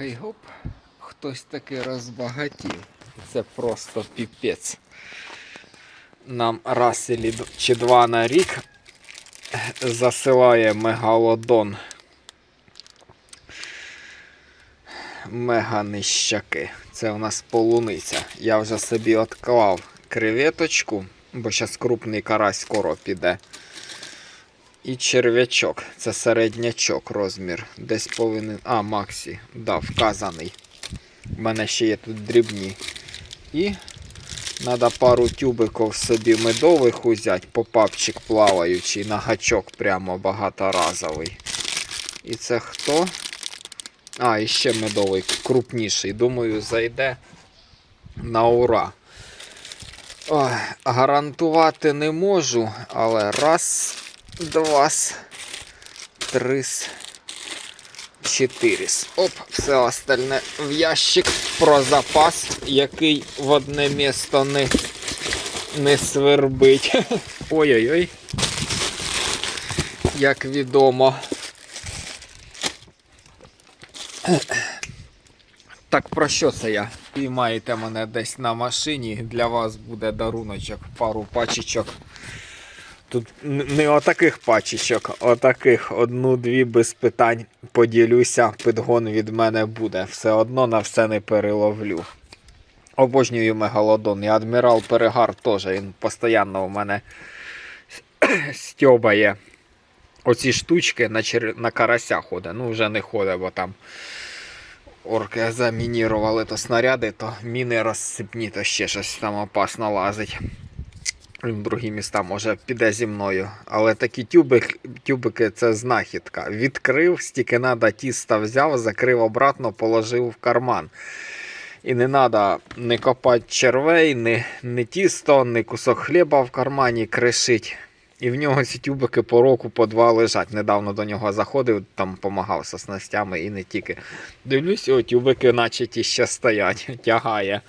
Хей гоп, хтось таки розбагатів. Це просто піпець. Нам раз чи два на рік засилає мегалодон. Мега нищаки. Це у нас полуниця. Я вже собі відклав креветочку, бо зараз крупний карась скоро піде. І черв'ячок. Це середнячок розмір. Десь повинен. А, Максі. Да, вказаний. У мене ще є тут дрібні. І треба пару тюбиків собі медових узяти, попапчик плаваючий, на гачок прямо багаторазовий. І це хто? А, і ще медовий, крупніший. Думаю, зайде на ура. Ой, гарантувати не можу, але раз, два, три, чотири. Оп, все остальне в ящик про запас, який в одне місто не, не свербить. Ой-ой-ой. Як відомо. Так про що це я? Піймаєте мене десь на машині, для вас буде даруночок, пару пачечок. Тут не отаких пачечок, отаких одну-дві без питань поділюся, підгон від мене буде. Все одно на все не переловлю. Обожнюю мегалодон. І адмірал Перегар теж, він постійно у мене стьобає оці штучки на, чер... на карася ходить. Ну, вже не ходить, бо там орки замінірували то снаряди, то міни розсипні, то ще щось там опасно лазить. В другі міста може піде зі мною. Але такі тюбик, тюбики це знахідка. Відкрив, стільки надо тіста взяв, закрив обратно, положив в карман. І не треба не копати червей, не, не тісто, не кусок хліба в кармані кришить. І в нього ці тюбики по року, по два лежать. Недавно до нього заходив, там допомагав з снастями і не тільки. Дивлюсь, о, тюбики, наче ті ще стоять, тягає.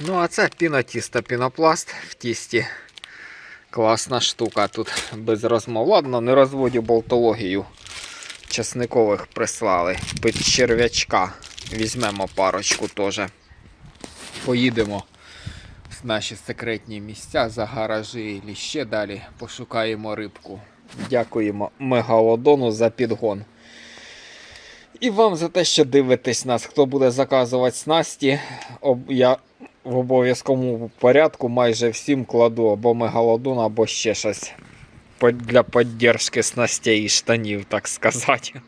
Ну, а це пінотісто, пінопласт в тісті. Класна штука тут без розмов. Ладно, не розводю болтологію. Часникових прислали. Під черв'ячка. Візьмемо парочку теж. Поїдемо в наші секретні місця за гаражі і ще далі пошукаємо рибку. Дякуємо Мегалодону за підгон. І вам за те, що дивитесь нас. Хто буде заказувати снасті, я в обов'язковому порядку майже всім кладу або мегалодон, або ще щось. Для підтримки снастей і штанів, так сказати.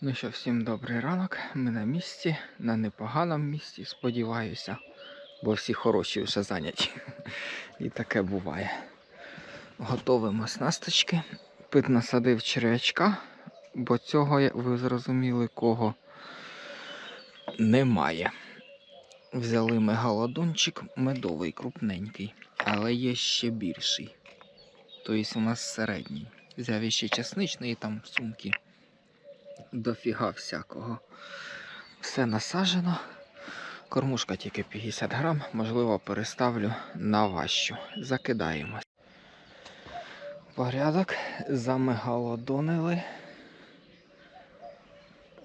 Ну що, всім добрий ранок. Ми на місці, на непоганому місці, сподіваюся, бо всі хороші вже зайняті. І таке буває. Готовимо снасточки. Пит насадив черв'ячка, бо цього, ви зрозуміли, кого немає. Взяли мегалодончик медовий, крупненький, але є ще більший. Тобто у нас середній. Взяв іще часничний там сумки дофіга всякого. Все насаджено. Кормушка тільки 50 грам, можливо, переставлю на важчу. Закидаємо. Порядок. Замегалодонили.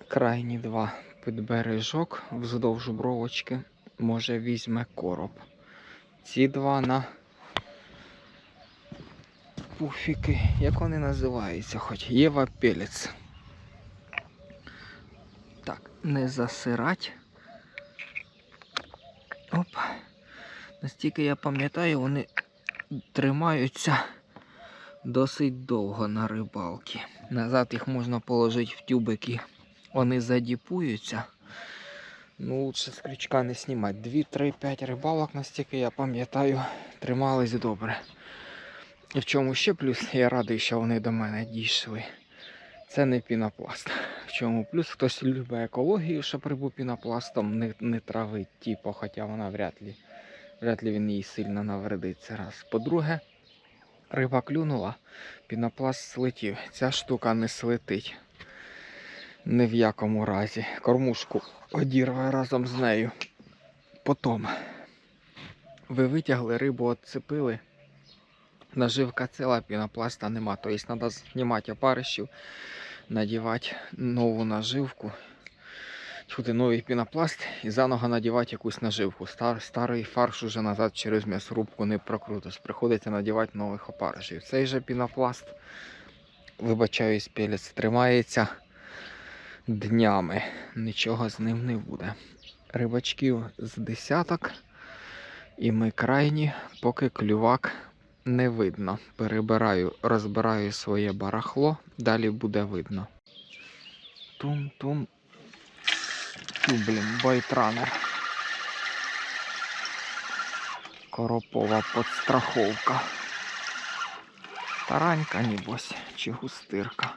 Крайні два підбережок вздовж бровочки. Може візьме короб. Ці два на пуфіки. Як вони називаються? Хоч Єва Пелець. Так, не засирать. Оп. Настільки я пам'ятаю, вони тримаються досить довго на рибалки. Назад їх можна положити в тюбики. Вони задіпуються. Ну, лучше з крючка не знімати. 2, 3, 5 рибалок, настільки я пам'ятаю, тримались добре. І в чому ще плюс, я радий, що вони до мене дійшли. Це не пінопласт. В чому плюс хтось любить екологію, щоб рибу пінопластом не, не травить, типу, хоча вона вряд ли, вряд ли він їй сильно навредить. Це раз. По-друге, риба клюнула, пінопласт слетів. Ця штука не слетить. Ні в якому разі. Кормушку одірває разом з нею. Потім ви витягли рибу, отцепили. Наживка ціла, пінопласта нема. Тобто треба знімати опарищів, надівати нову наживку. Чути новий пінопласт і заново надівати якусь наживку. Стар, старий фарш уже назад через м'ясорубку не прокрутиш. Приходиться надівати нових опаришів. Цей же пінопласт, вибачаюсь, пелець, тримається днями. Нічого з ним не буде. Рибачків з десяток. І ми крайні, поки клювак не видно. Перебираю, розбираю своє барахло, далі буде видно. Тум-тум. Блін, байтранер. Коропова подстраховка. Таранька, небось, чи густирка.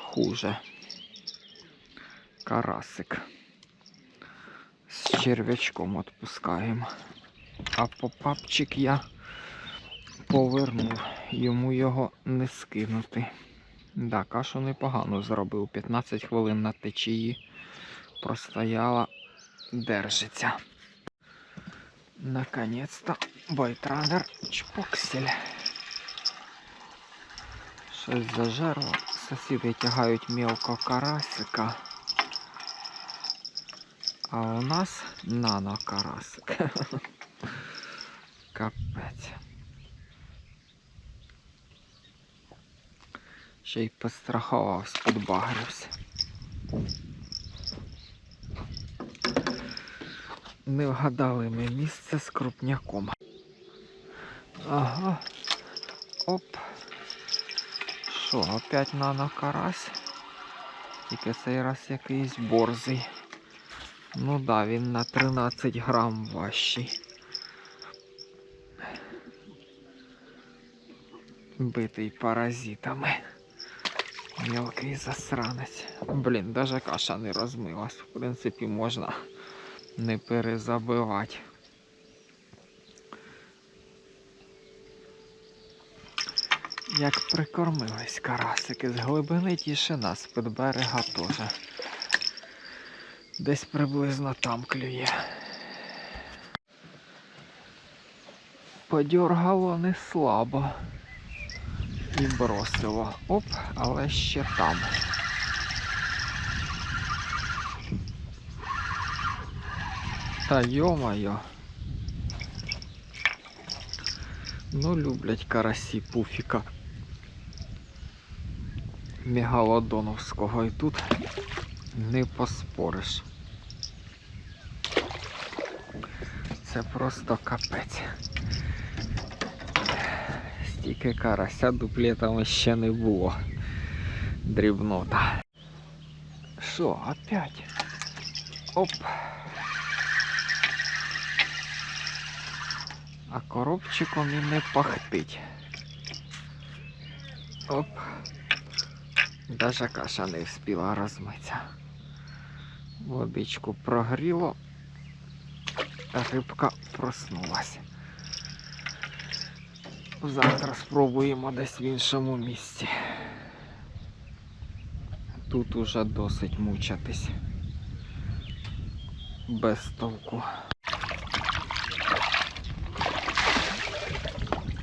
Хуже. Карасик. З черв'ячком відпускаємо. А попапчик я повернув, йому його не скинути. Да, кашу непогано зробив. 15 хвилин на течії простояла, держиться. Наконец-то байтранер чпоксель. Щось зажерло. Сусіди тягають мілко карасика. А у нас нано карасик. Капець. Ще й пострахувався, підбагрився. Не вгадали ми місце з крупняком. Ага. Оп. Що, опять нано карась? Тільки цей раз якийсь борзий. Ну да, він на 13 грам важчий. Битий паразитами. Мілкий засранець. Блін, даже каша не розмилась. В принципі, можна не перезабивати. Як прикормились карасики з глибини тишина, з-під берега теж. Десь приблизно там клює. Подьоргало не слабо. І бросило. Оп, але ще там. Та йо-моє. Ну, люблять карасі пуфіка. Мегалодоновського і тут не поспориш. Це просто капець. Стільки карася дуплетами ще не було. Дрібнота. Що, опять? Оп. А коробчиком і не пахтить. Оп. Даже каша не встигла розмитися. Водичку прогріло, рибка проснулась. Завтра спробуємо десь в іншому місці. Тут уже досить мучатись. Без толку.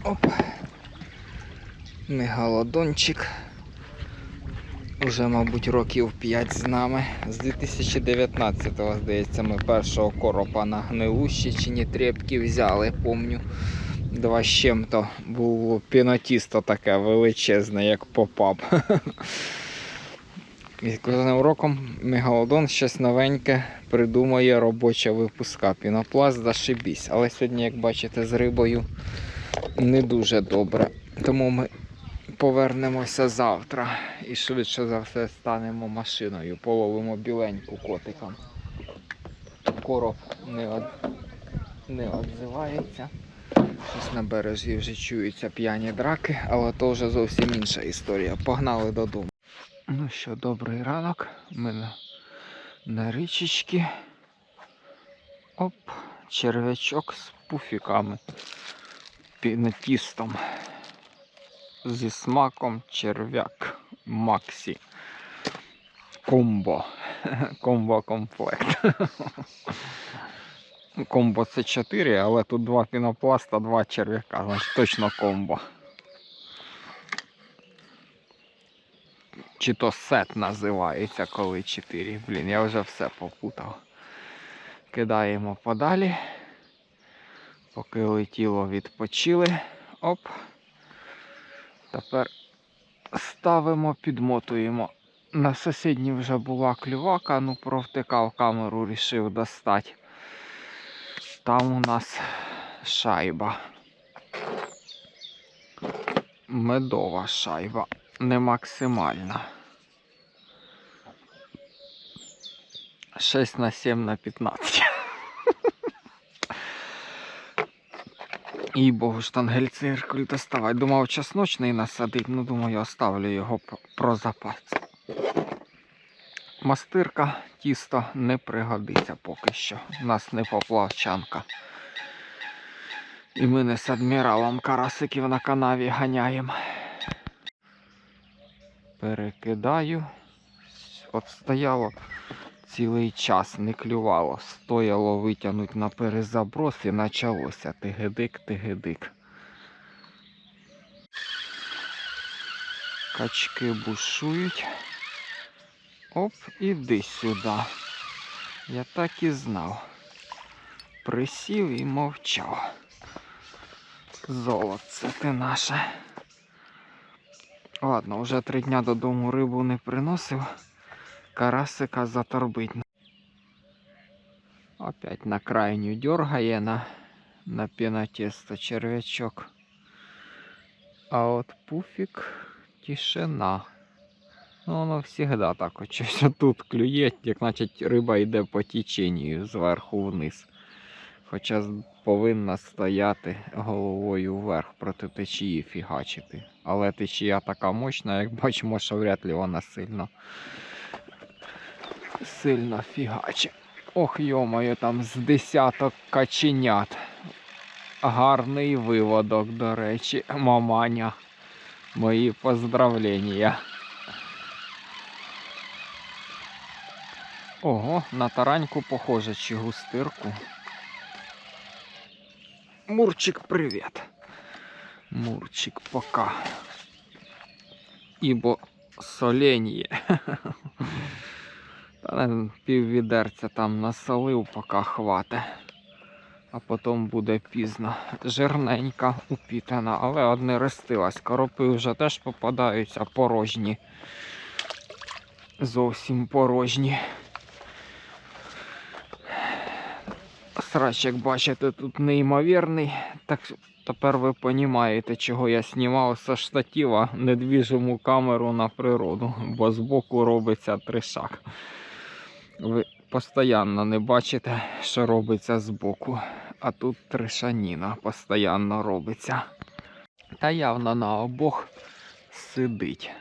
Оп. Мегалодончик. Уже, мабуть, років 5 з нами. З 2019-го, здається, ми першого коропа на гнилущичині трепки взяли, помню. Два з чим-то було пінотісто таке величезне, як попап. І кожним роком мегалодон щось новеньке придумає робоча випуска. Пінопласт зашибісь. Але сьогодні, як бачите, з рибою не дуже добре. Тому ми повернемося завтра і швидше за все станемо машиною, половимо біленьку котикам. Короб не, од... не відзивається. Щось на березі вже чуються п'яні драки, але то вже зовсім інша історія. Погнали додому. Ну що, добрий ранок. Ми на, на річечці. Оп, черв'ячок з пуфіками. Пінетістом. Зі смаком черв'як Максі. Комбо. Комбо комплект. Комбо це 4, але тут два пінопласта, два черв'яка, значить точно комбо. Чи то сет називається, коли 4. Блін, я вже все попутав. Кидаємо подалі. Поки летіло, відпочили. Оп. Тепер ставимо, підмотуємо. На сусідній вже була клювака, ну провтикав камеру, рішив достати. Там у нас шайба. Медова шайба, не максимальна. 6 на 7 на 15. І богу штангель-циркуль доставай. Думав чесночний насадить, ну думаю, оставлю його про- запас. Мастирка тісто не пригодиться поки що. У нас не поплавчанка. І ми не з адміралом карасиків на канаві ганяємо. Перекидаю. От стояло цілий час, не клювало. Стояло витягнути на перезаброс і почалося тигедик, тигедик. Качки бушують. Оп, іди сюди. Я так і знав. Присів і мовчав. Золотце ти наше. Ладно, вже три дня додому рибу не приносив. Карасика заторбить. Опять на крайню дергає на, на пінотесто черв'ячок. А от пуфік тишина. Ну, воно завжди так от щось тут клює, як значить риба йде по теченню зверху вниз. Хоча повинна стояти головою вверх проти течії фігачити. Але течія така мощна, як бачимо, що вряд ли вона сильно сильно фігачить. Ох, йомаю, там з десяток каченят. Гарний виводок, до речі, маманя. Мої поздравлення. Ого, на тараньку похоже, чи густирку. Мурчик, привіт. Мурчик, пока. Ібо соленьє. Та не пів відерця там насолив, поки хвате. А потім буде пізно. Жирненька, упітана, але одне рестилась. Коропи вже теж попадаються порожні. Зовсім порожні. Срач, як бачите, тут неймовірний. Так тепер ви розумієте, чого я знімав зі штатива недвіжиму камеру на природу, бо збоку робиться тришак. Ви постійно не бачите, що робиться збоку. А тут тришаніна постійно робиться. Та явно на обох сидить.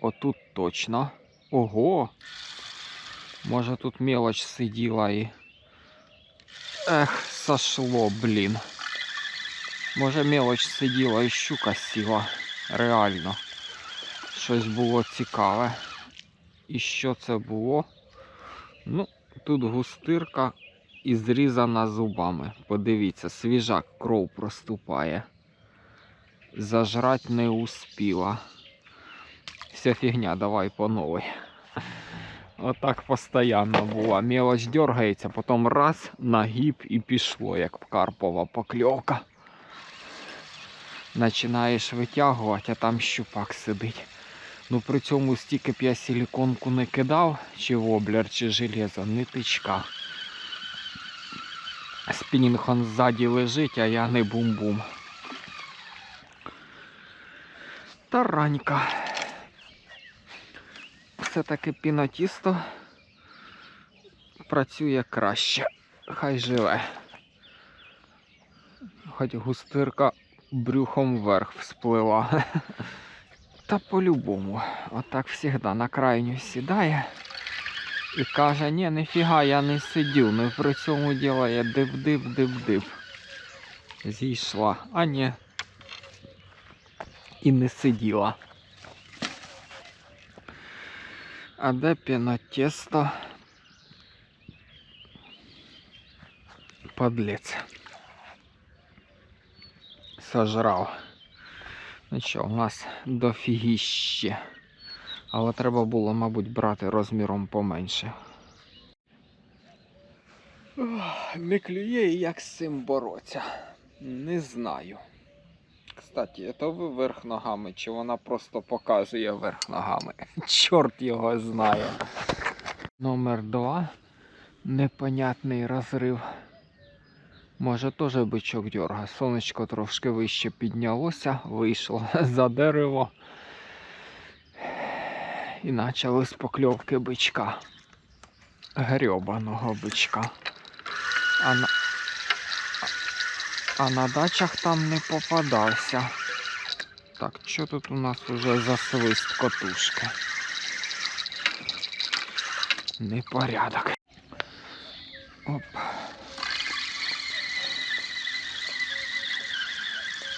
Отут точно. Ого! Може тут мелоч сиділа і. Ех, сошло, блін. Може мелоч сиділа і щука сіла. Реально. Щось було цікаве. І що це було? Ну, тут густирка і зрізана зубами. Подивіться, свіжак кров проступає. Зажрать не успіла. Вся фігня, давай по новой. Отак постійно була. Мелоч дергається, потім раз, нагиб і пішло, як карпова покльовка. Починаєш витягувати, а там щупак сидить. Ну при цьому стільки б я силіконку не кидав, чи воблер, чи железо, не тичка. Спінінг ззаді лежить, а я не бум-бум. Таранька. Все-таки пінотісто працює краще. Хай живе. Хоч густирка брюхом вверх всплила. Та по-любому. Отак завжди на крайню сідає і каже, ні, ніфіга я не сидів, ну при цьому ділає дип-дип-дип-дип. Зійшла, а ні. І не сиділа. А де пінотесто? Подлець. Сожрав. Ну що, у нас дофігіще Але треба було, мабуть, брати розміром поменше. Не клює і як з цим боротися. Не знаю. Кстати, то ви верх ногами, чи вона просто показує верх ногами? Чорт його знає. Номер два. Непонятний розрив. Може теж бичок дьорга. Сонечко трошки вище піднялося, вийшло за дерево. І почали з покльовки бичка. Грьобаного бичка. А на, а на дачах там не попадався. Так, що тут у нас уже за свист котушки? Непорядок. Оп.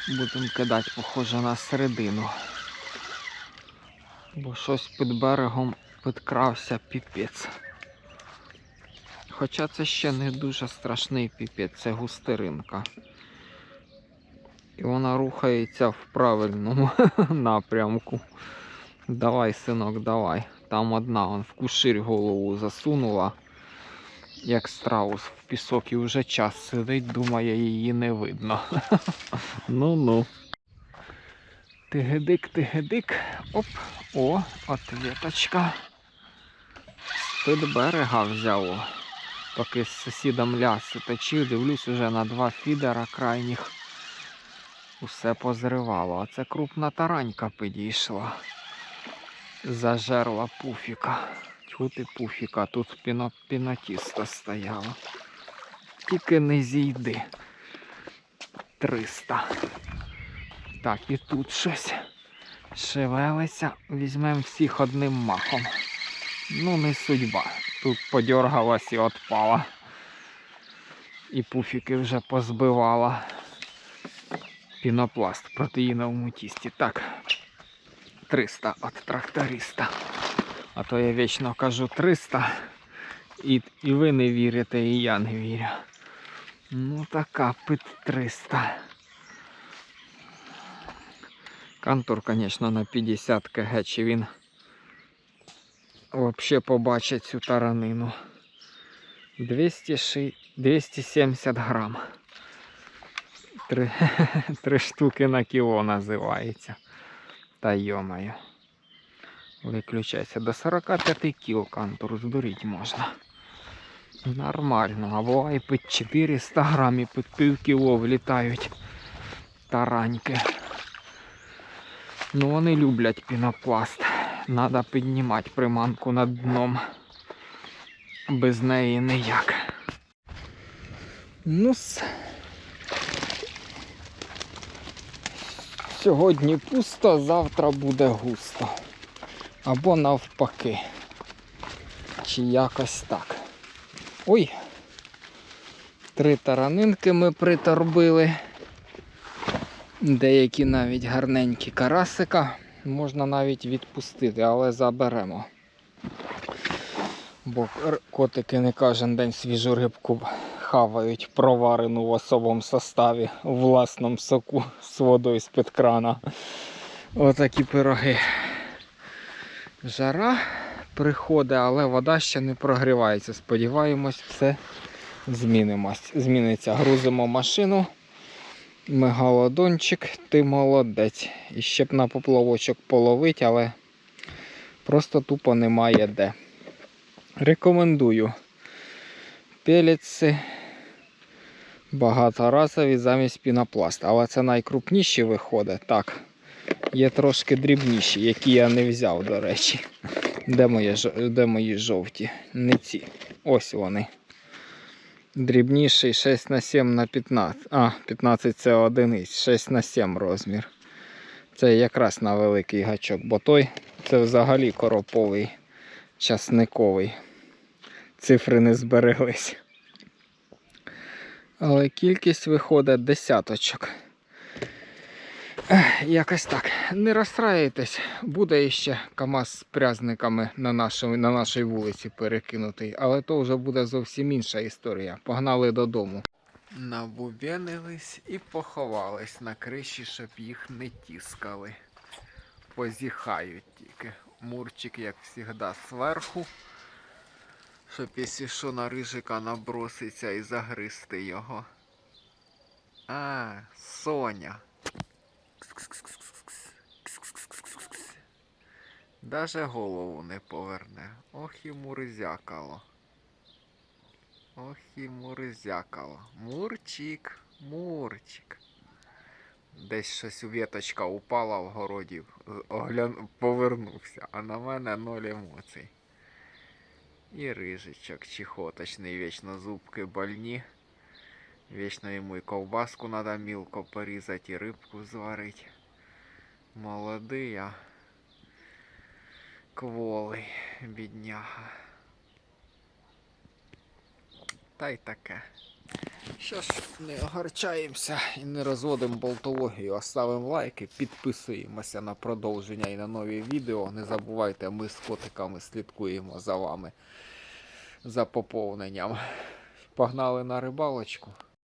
Будемо кидати, похоже, на середину. Бо щось під берегом підкрався піпець. Хоча це ще не дуже страшний піпець, це густеринка. І вона рухається в правильному напрямку. Давай, синок, давай. Там одна он в куширь голову засунула, як страус в пісок, і вже час сидить, думає, її не видно. Ну-ну. Тигедик, тигедик. Оп. О, ответочка. З-під берега взяло. Поки з сусідом ляси точив, дивлюсь уже на два фідера крайніх. Усе позривало. А це крупна таранька підійшла. Зажерла пуфіка. Тьху ти пуфіка, тут піно, пінотісто стояло. Тільки не зійди. 300. Так, і тут щось шевелиться. Візьмемо всіх одним махом. Ну, не судьба. Тут подергалась і отпала. І пуфіки вже позбивала. Пінопласт в протеїновому тісті. Так. 300 від тракториста. А то я вічно кажу 300. І, і ви не вірите, і я не вірю. Ну така пит 300. Кантор, звісно, на 50 кг, чи він взагалі побачить цю таранину. 206 270 грам. Три, три штуки на кіло називається. Та йомаю. Виключайся. До 45 кіл кантур здуріть можна. Нормально. А буває під 400 грам і під пів кіло влітають тараньки. Ну вони люблять пінопласт. Надо піднімати приманку над дном. Без неї ніяк. Ну, сьогодні пусто, завтра буде густо. Або навпаки. Чи якось так. Ой. Три таранинки ми приторбили. Деякі навіть гарненькі карасика. Можна навіть відпустити, але заберемо. Бо котики не кожен день свіжу рибку хавають проварену в особовому составі у власному соку з водою з-під крана. Отакі пироги. Жара приходить, але вода ще не прогрівається. Сподіваємось, все змінимось. зміниться. Грузимо машину. Мегалодончик, ти молодець. І ще б на поплавочок половить, але просто тупо немає де. Рекомендую. Пелеці багаторазові замість пінопласт. Але це найкрупніші виходить. Так. Є трошки дрібніші, які я не взяв, до речі. Де мої, де мої жовті? Не ці. Ось вони. Дрібніший 6 на 7 на 15. А, 15 це одиниць, 6 на 7 розмір. Це якраз на великий гачок, бо той це взагалі короповий, часниковий. Цифри не збереглись. Але кількість виходить десяточок. Якось так. Не розстраюйтесь, буде іще КАМАЗ з прязниками на, нашому, на нашій вулиці перекинутий, але то вже буде зовсім інша історія. Погнали додому. Набубенились і поховались на криші, щоб їх не тіскали. Позіхають тільки. Мурчик, як завжди, зверху. Щоб якщо що на рижика наброситься і загризти його. А, Соня. Даже голову не поверне. Ох і мурзякало. Ох і мурзякало. Мурчик, мурчик. Десь щось віточка упала в городі, оглян... повернувся, а на мене ноль емоцій. І рижичок чехоточний, вічно зубки больні. Вічно йому і ковбаску треба мілко порізати, і рибку зварити. Молодий, а кволий, бідняга. Та й таке. Що ж, не огорчаємося і не розводимо болтологію, а ставимо лайки, підписуємося на продовження і на нові відео. Не забувайте, ми з котиками слідкуємо за вами за поповненням. Погнали на рибалочку.